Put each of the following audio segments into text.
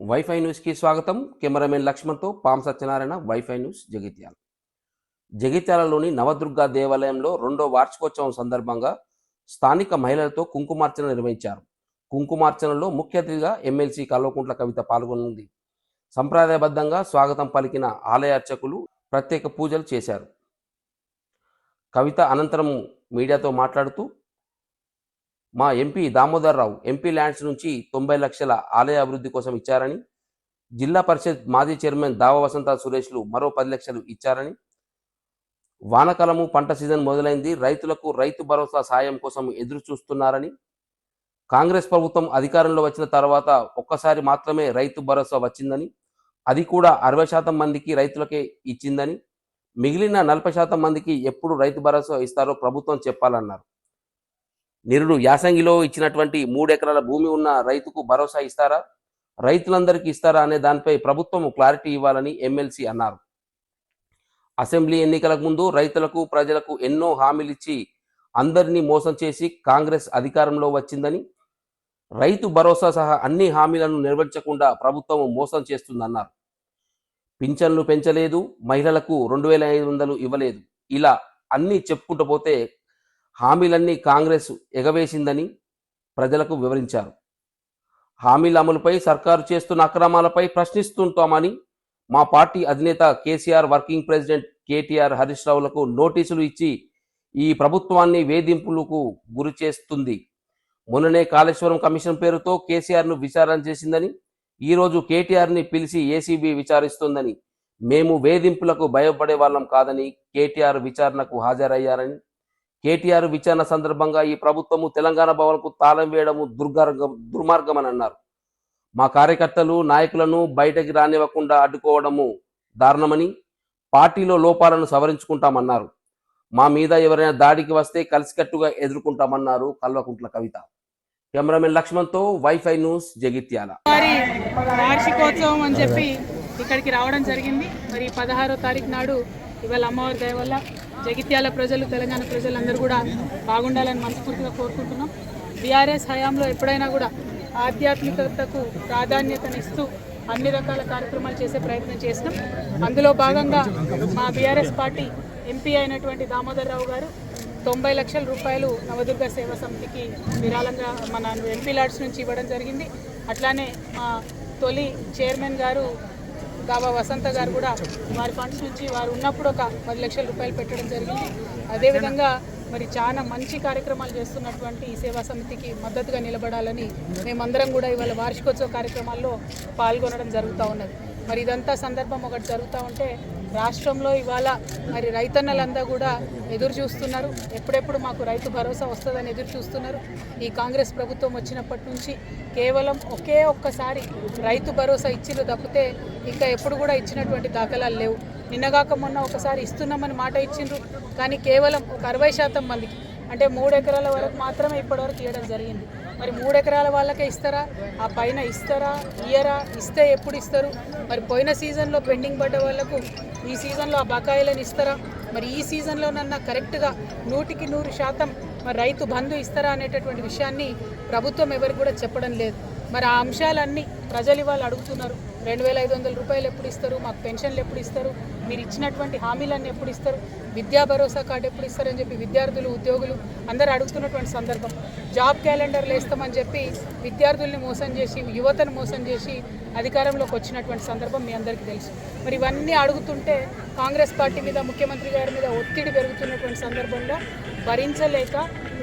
Wifi న్యూస్కి స్వాగతం. Cameraman లక్ష్మణ్తో పాం సత్యనారాయణ వైఫై న్యూస్ జగిత్యాల. జగిత్యాలలోని నవదుర్గా దేవాలయంలో రెండో వార్షికోత్సవం సందర్భంగా స్థానిక మహిళలతో కుంకుమార్చన నిర్వహించారు. కుంకుమార్చనలో ముఖ్య అతిథిగా ఎమ్మెల్సీ కల్వకుంట్ల కవిత పాల్గొనుంది. సంప్రదాయబద్ధంగా స్వాగతం పలికిన ఆలయ అర్చకులు ప్రత్యేక పూజలు చేశారు. కవిత అనంతరం మీడియాతో మాట్లాడుతూ మా MP Damodar Rao MP lands నుంచి తొంభై లక్షల ఆలయ అభివృద్ధి కోసం ఇచ్చారని జిల్లా పరిషత్ మాజీ చైర్మన్ దావ వసంత సురేష్లు మరో పది లక్షలు ఇచ్చారని వానకాలము పంట సీజన్ మొదలైంది రైతులకు రైతు భరోసా సాయం కోసం ఎదురు చూస్తున్నారని కాంగ్రెస్ ప్రభుత్వం అధికారంలో వచ్చిన తర్వాత ఒక్కసారి మాత్రమే రైతు భరోసా వచ్చిందని అది కూడా అరవై శాతం మందికి రైతులకే ఇచ్చిందని మిగిలిన నలభై శాతం మందికి ఎప్పుడు రైతు భరోసా ఇస్తారో ప్రభుత్వం చెప్పాలన్నారు. నిరుడు యాసంగిలో ఇచ్చినటువంటి మూడు ఎకరాల భూమి ఉన్న రైతుకు భరోసా ఇస్తారా? రైతులందరికీ ఇస్తారా అనే దానిపై ప్రభుత్వం క్లారిటీ ఇవ్వాలని ఎమ్మెల్సీ అన్నారు. అసెంబ్లీ ఎన్నికలకు ముందు రైతులకు ప్రజలకు ఎన్నో హామీలు ఇచ్చి అందరినీ మోసం చేసి కాంగ్రెస్ అధికారంలో వచ్చిందని రైతు భరోసా సహా అన్ని హామీలను నిర్వహించకుండా ప్రభుత్వం మోసం చేస్తుందన్నారు. పింఛన్లు పెంచలేదు మహిళలకు రెండు వేల ఐదు వందలు ఇవ్వలేదు. ఇలా అన్నీ చెప్పుకుంటూ పోతే హామీలన్నీ కాంగ్రెస్ ఎగవేసిందని ప్రజలకు వివరించారు. హామీల అమలుపై సర్కారు చేస్తున్న అక్రమాలపై ప్రశ్నిస్తుంటామని మా పార్టీ అధినేత కేసీఆర్ వర్కింగ్ ప్రెసిడెంట్ కేటీఆర్ హరీష్ రావులకు నోటీసులు ఇచ్చి ఈ ప్రభుత్వాన్ని వేధింపులకు గురి చేస్తుంది. మొన్ననే కాళేశ్వరం కమిషన్ పేరుతో కేసీఆర్ను విచారణ చేసిందని ఈరోజు కేటీఆర్ని పిలిచి ఏసీబీ విచారిస్తోందని మేము వేధింపులకు భయపడే వాళ్ళం కాదని కేటీఆర్ విచారణకు హాజరయ్యారని కేటీఆర్ విచారణ సందర్భంగా ఈ ప్రభుత్వము తెలంగాణ భవన్కు తాళం వేయడము దుర్గార్గం దుర్మార్గమని అన్నారు మా కార్యకర్తలు నాయకులను బయటకి రానివ్వకుండా అడ్డుకోవడము దారుణమని పార్టీలో లోపాలను సవరించుకుంటామన్నారు. మా మీద ఎవరైనా దాడికి వస్తే కలిసికట్టుగా ఎదుర్కొంటామన్నారు కల్వకుంట్ల కవిత. కెమెరామెన్ లక్ష్మణ్తో వైఫై న్యూస్ జగిత్యాల. వార్షికోత్సవం అని చెప్పి ఇక్కడికి రావడం జరిగింది. మరి పదహారో తారీఖు నాడు ఇవాళ అమ్మవారి దయ వల్ల జగిత్యాల ప్రజలు తెలంగాణ ప్రజలందరూ కూడా బాగుండాలని మనస్ఫూర్తిగా కోరుకుంటున్నాం. బీఆర్ఎస్ హయాంలో ఎప్పుడైనా కూడా ఆధ్యాత్మికతకు ప్రాధాన్యతనిస్తూ అన్ని రకాల కార్యక్రమాలు చేసే ప్రయత్నం చేసినాం. అందులో భాగంగా మా బీఆర్ఎస్ పార్టీ ఎంపీ అయినటువంటి దామోదర్ రావు గారు తొంభై లక్షల రూపాయలు నవదుర్గ సేవా సమితికి విరాళంగా మన ఎంపీ లాడ్స్ నుంచి ఇవ్వడం జరిగింది. అట్లానే మా తొలి చైర్మన్ గారు బాబా వసంత గారు కూడా వారి ఫండ్స్ నుంచి వారు ఉన్నప్పుడు ఒక పది లక్షల రూపాయలు పెట్టడం జరిగింది. అదేవిధంగా మరి చాలా మంచి కార్యక్రమాలు చేస్తున్నటువంటి ఈ సేవా సమితికి మద్దతుగా నిలబడాలని మేమందరం కూడా ఇవాళ వార్షికోత్సవ కార్యక్రమాల్లో పాల్గొనడం జరుగుతూ ఉన్నది. మరి ఇదంతా సందర్భం ఒకటి జరుగుతూ ఉంటే రాష్ట్రంలో ఇవాళ మరి రైతన్నలంతా కూడా ఎదురు చూస్తున్నారు. ఎప్పుడెప్పుడు మాకు రైతు భరోసా వస్తుందని ఎదురు చూస్తున్నారు. ఈ కాంగ్రెస్ ప్రభుత్వం వచ్చినప్పటి నుంచి కేవలం ఒకే ఒక్కసారి రైతు భరోసా ఇచ్చిరు తప్పితే ఇంకా ఎప్పుడు కూడా ఇచ్చినటువంటి దాఖలాలు లేవు. నిన్నగాక మొన్న ఒకసారి ఇస్తున్నామని మాట ఇచ్చిండ్రు కానీ కేవలం ఒక అరవై శాతం మందికి అంటే మూడు ఎకరాల వరకు మాత్రమే ఇప్పటివరకు ఇవ్వడం జరిగింది. మరి మూడు ఎకరాల వాళ్ళకే ఇస్తారా? ఆ పైన ఇస్తారా? ఇయ్యరా? ఇస్తే ఎప్పుడు ఇస్తారు? మరి పోయిన సీజన్లో పెండింగ్ పడ్డ వాళ్ళకు ఈ సీజన్లో ఆ బకాయిలను ఇస్తారా? మరి ఈ సీజన్లోనన్నా కరెక్ట్గా నూటికి నూరు శాతం మరి రైతు బంధు ఇస్తారా అనేటటువంటి విషయాన్ని ప్రభుత్వం ఎవరికి కూడా చెప్పడం లేదు. మరి ఆ అంశాలన్నీ ప్రజలు ఇవాళ అడుగుతున్నారు. రెండు వేల ఐదు వందల రూపాయలు ఎప్పుడు ఇస్తారు? మాకు పెన్షన్లు ఎప్పుడు ఇస్తారు? మీరు ఇచ్చినటువంటి హామీలన్నీ ఎప్పుడు ఇస్తారు? విద్యా భరోసా కార్డు ఎప్పుడు ఇస్తారని చెప్పి విద్యార్థులు ఉద్యోగులు అందరూ అడుగుతున్నటువంటి సందర్భం. జాబ్ క్యాలెండర్లు వేస్తామని చెప్పి విద్యార్థుల్ని మోసం చేసి యువతను మోసం చేసి అధికారంలోకి వచ్చినటువంటి సందర్భం మీ అందరికీ తెలుసు. మరి ఇవన్నీ అడుగుతుంటే కాంగ్రెస్ పార్టీ మీద ముఖ్యమంత్రి గారి మీద ఒత్తిడి పెరుగుతున్నటువంటి సందర్భంలో భరించలేక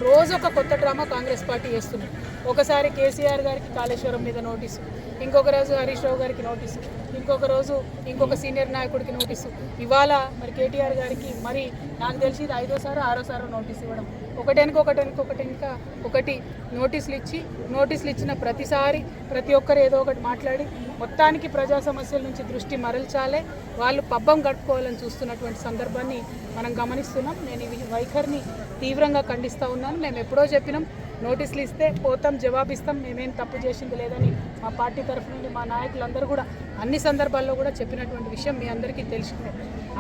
రోజు ఒక కొత్త డ్రామా కాంగ్రెస్ పార్టీ చేస్తుంది. ఒకసారి కేసీఆర్ గారికి కాళేశ్వరం మీద నోటీసు. ఇంకొక రోజు హరీష్ రావు గారికి నోటీసు. ఇంకొక రోజు ఇంకొక సీనియర్ నాయకుడికి నోటీసు. ఇవాళ మరి కేటీఆర్ గారికి మరి నాకు తెలిసి ఇది ఐదోసారో ఆరోసారో నోటీస్ ఇవ్వడం. ఒకటెనక ఒకటెనక ఒకటెనక ఒకటి నోటీసులు ఇచ్చి నోటీసులు ఇచ్చిన ప్రతిసారి ప్రతి ఒక్కరు ఏదో ఒకటి మాట్లాడి మొత్తానికి ప్రజా సమస్యల నుంచి దృష్టి మరల్చాలే. వాళ్ళు పబ్బం కట్టుకోవాలని చూస్తున్నటువంటి సందర్భాన్ని మనం గమనిస్తున్నాం. నేను ఈ వైఖరిని తీవ్రంగా ఖండిస్తూ ఉన్నాను. మేము ఎప్పుడో చెప్పినాం నోటీసులు ఇస్తే పోతాం జవాబిస్తాం మేమేం తప్పు చేసింది లేదని మా పార్టీ తరఫు నుండి మా నాయకులందరూ కూడా అన్ని సందర్భాల్లో కూడా చెప్పినటువంటి విషయం మీ అందరికీ తెలిసిందే.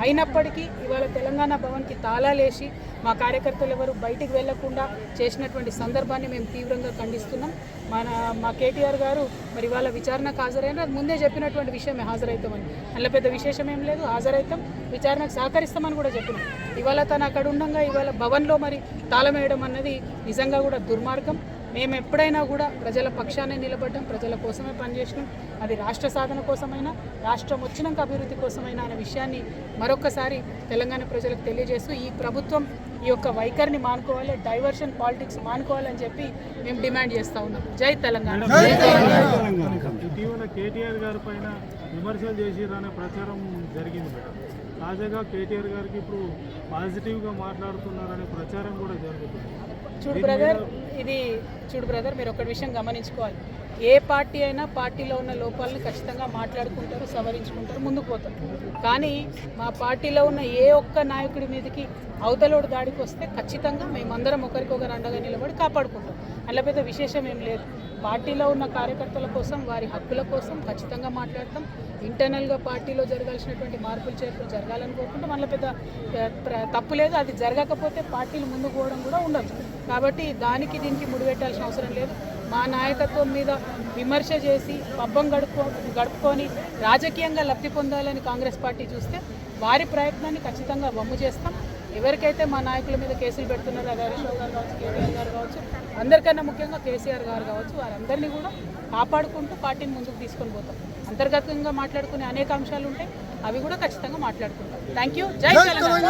అయినప్పటికీ ఇవాళ తెలంగాణ భవన్కి తాళాలేసి మా కార్యకర్తలు ఎవరు బయటికి వెళ్ళకుండా చేసినటువంటి సందర్భాన్ని మేము తీవ్రంగా ఖండిస్తున్నాం. మన మా కేటీఆర్ గారు మరి ఇవాళ విచారణకు హాజరైన ముందే చెప్పినటువంటి విషయమే హాజరవుతామని అందులో పెద్ద విశేషం ఏం లేదు హాజరవుతాం విచారణకు సహకరిస్తామని కూడా చెప్పినాం. ఇవాళ తను అక్కడ ఉండగా ఇవాళ భవన్లో మరి తాళం వేయడం అన్నది నిజంగా కూడా దుర్మార్గం. మేము ఎప్పుడైనా కూడా ప్రజల పక్షానే నిలబడ్డాం ప్రజల కోసమే పనిచేసినాం. అది రాష్ట్ర సాధన కోసమైనా రాష్ట్రం వచ్చినాక అభివృద్ధి కోసమైనా అనే విషయాన్ని మరొకసారి తెలంగాణ ప్రజలకు తెలియజేస్తూ ఈ ప్రభుత్వం ఈ యొక్క వైఖరిని మానుకోవాలి డైవర్షన్ పాలిటిక్స్ మానుకోవాలని చెప్పి మేము డిమాండ్ చేస్తూ ఉన్నాం. జై తెలంగాణ. ఇటీవల కేటీఆర్ గారి పైన విమర్శలు చేసిరనే ప్రచారం జరిగింది తాజాగా కేటీఆర్ గారికి ఇప్పుడు పాజిటివ్గా మాట్లాడుతున్నారనే ప్రచారం కూడా జరుగుతుంది. చూడు బ్రదర్ ఇది చూడు బ్రదర్ మీరు ఒక విషయం గమనించుకోవాలి. ఏ పార్టీ అయినా పార్టీలో ఉన్న లోపాలను ఖచ్చితంగా మాట్లాడుకుంటారు సవరించుకుంటారు ముందుకు పోతారు. కానీ మా పార్టీలో ఉన్న ఏ ఒక్క నాయకుడి మీదకి అవతలోడు దాడికి వస్తే ఖచ్చితంగా మేమందరం ఒకరికొకరు అండగా నిలబడి కాపాడుకుంటాం. అలా పెద్ద విశేషం ఏం లేదు. పార్టీలో ఉన్న కార్యకర్తల కోసం వారి హక్కుల కోసం ఖచ్చితంగా మాట్లాడతాం. ఇంటర్నల్గా పార్టీలో జరగాల్సినటువంటి మార్పులు చేర్పులు జరగాలని కోరుకుంటాం. అందులో పెద్ద తప్పు లేదు. అది జరగకపోతే పార్టీలు ముందుకు పోవడం కూడా ఉండదు. కాబట్టి దానికి దీనికి ముడిపెట్టాల్సిన అవసరం లేదు. మా నాయకత్వం మీద విమర్శ చేసి పబ్బం గడుపు గడుపుకొని రాజకీయంగా లబ్ధి పొందాలని కాంగ్రెస్ పార్టీ చూస్తే వారి ప్రయత్నాన్ని ఖచ్చితంగా వమ్ము చేస్తాం. ఎవరికైతే మా నాయకుల మీద కేసులు పెడుతున్నారో అది హరీష్ రావు గారు కావచ్చు కేటీఆర్ గారు కావచ్చు అందరికన్నా ముఖ్యంగా కేసీఆర్ గారు కావచ్చు వారందరినీ కూడా కాపాడుకుంటూ పార్టీని ముందుకు తీసుకొని పోతాం. అంతర్గతంగా మాట్లాడుకునే అనేక అంశాలు ఉంటాయి అవి కూడా ఖచ్చితంగా మాట్లాడుకుంటాం. థ్యాంక్ యూ జై తెలంగాణ.